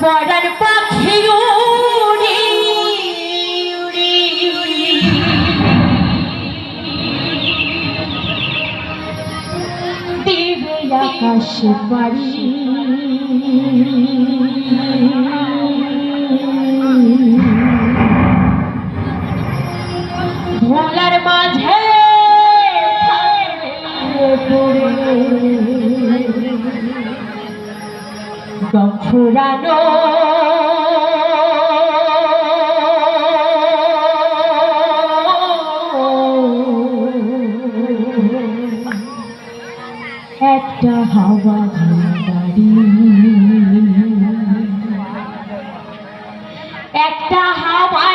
পরার পাখি উড়ি উড়ি উড়ি। দিবে আকাশে দম ফুরানো। একটা হাওয়া বাড়ি একটা হাওয়া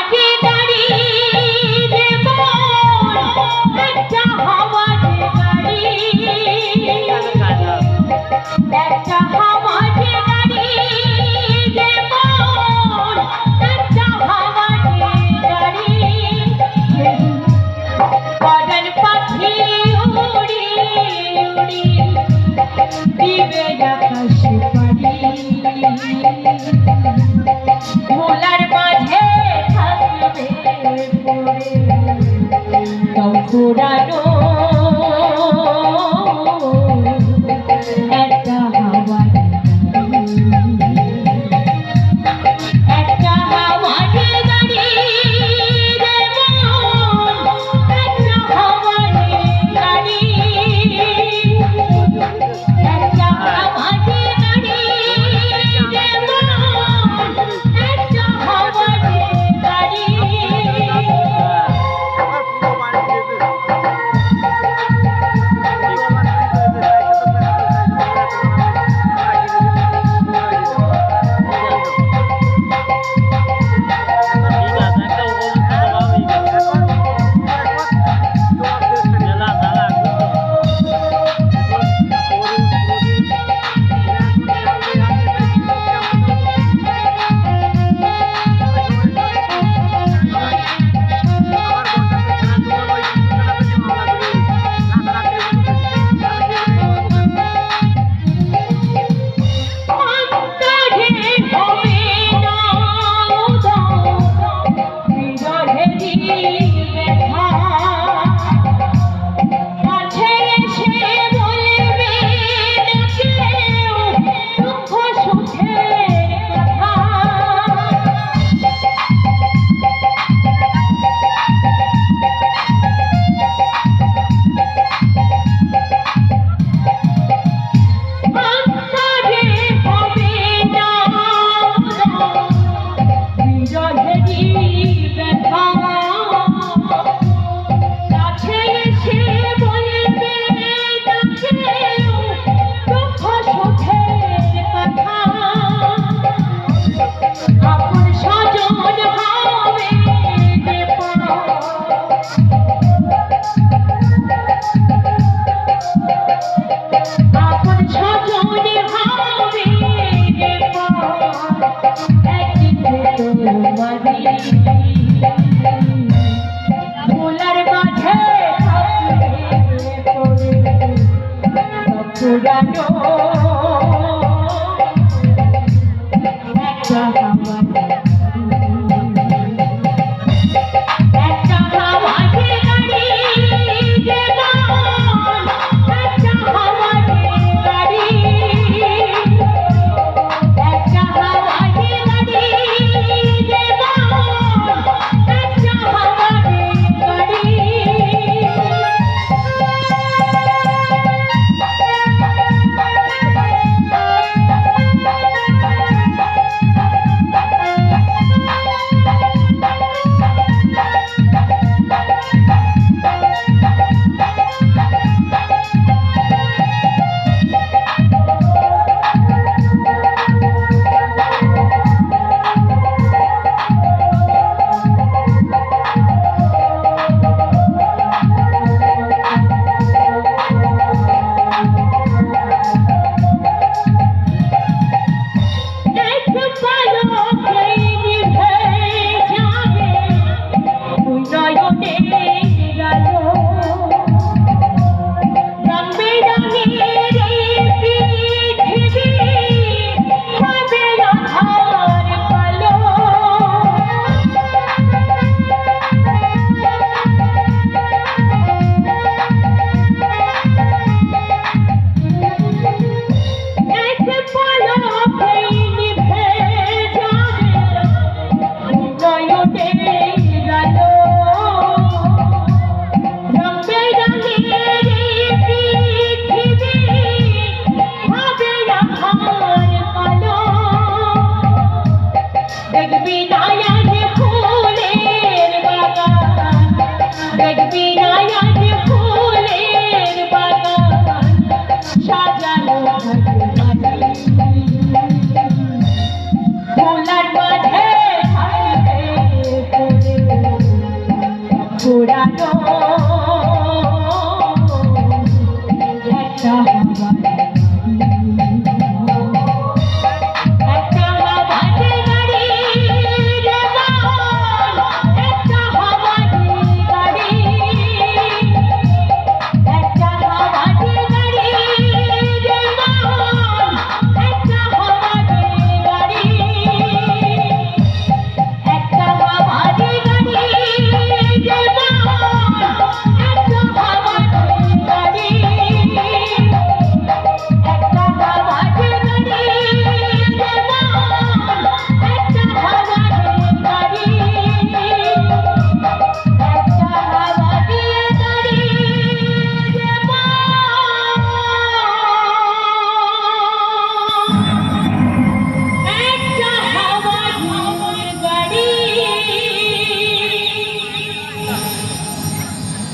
ভোলার মাঝে থাকবে পুরানো পুরানো একটা হাওয়া